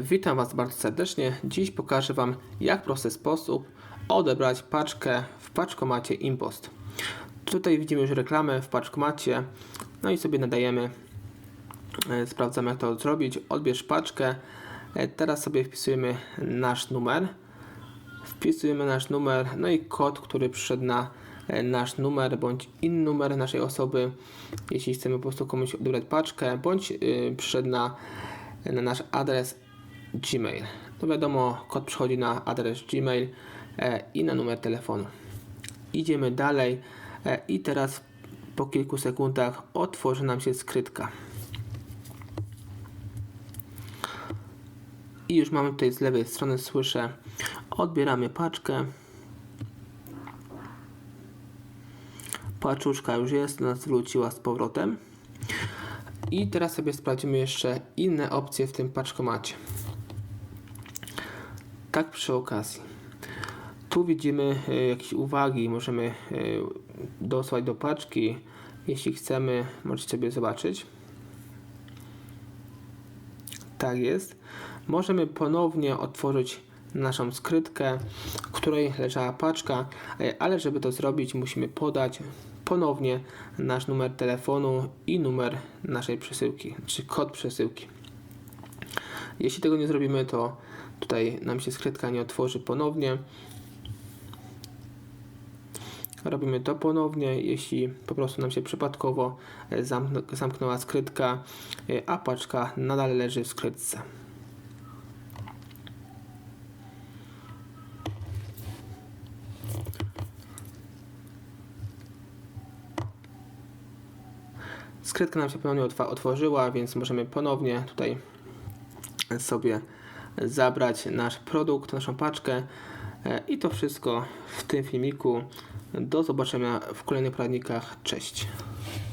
Witam Was bardzo serdecznie. Dziś pokażę Wam, jak w prosty sposób odebrać paczkę w paczkomacie Impost. Tutaj widzimy już reklamę w paczkomacie, no i sobie nadajemy. E, Sprawdzamy, jak to zrobić. Odbierz paczkę. E, Teraz sobie wpisujemy nasz numer. Wpisujemy nasz numer, no i kod, który przyszedł na e, nasz numer bądź inny numer naszej osoby, jeśli chcemy po prostu komuś odebrać paczkę, bądź y, przyszedł na, na nasz adres Gmail. To wiadomo, kod przychodzi na adres Gmail e, i na numer telefonu. Idziemy dalej e, i teraz po kilku sekundach otworzy nam się skrytka. I już mamy tutaj z lewej strony, słyszę, odbieramy paczkę. Paczuszka już jest, nas wróciła z powrotem. I teraz sobie sprawdzimy jeszcze inne opcje w tym paczkomacie. Tak przy okazji. Tu widzimy e, jakieś uwagi, możemy e, dosłać do paczki. Jeśli chcemy, możecie sobie zobaczyć. Tak jest. Możemy ponownie otworzyć naszą skrytkę, w której leżała paczka, e, ale żeby to zrobić, musimy podać ponownie nasz numer telefonu i numer naszej przesyłki, czy kod przesyłki. Jeśli tego nie zrobimy, to tutaj nam się skrytka nie otworzy ponownie. Robimy to ponownie, jeśli po prostu nam się przypadkowo zamkn- zamknęła skrytka, e, a paczka nadal leży w skrytce. Skrytka nam się ponownie otworzyła, więc możemy ponownie tutaj sobie zabrać nasz produkt, naszą paczkę E, i to wszystko w tym filmiku. Do zobaczenia w kolejnych poradnikach. Cześć.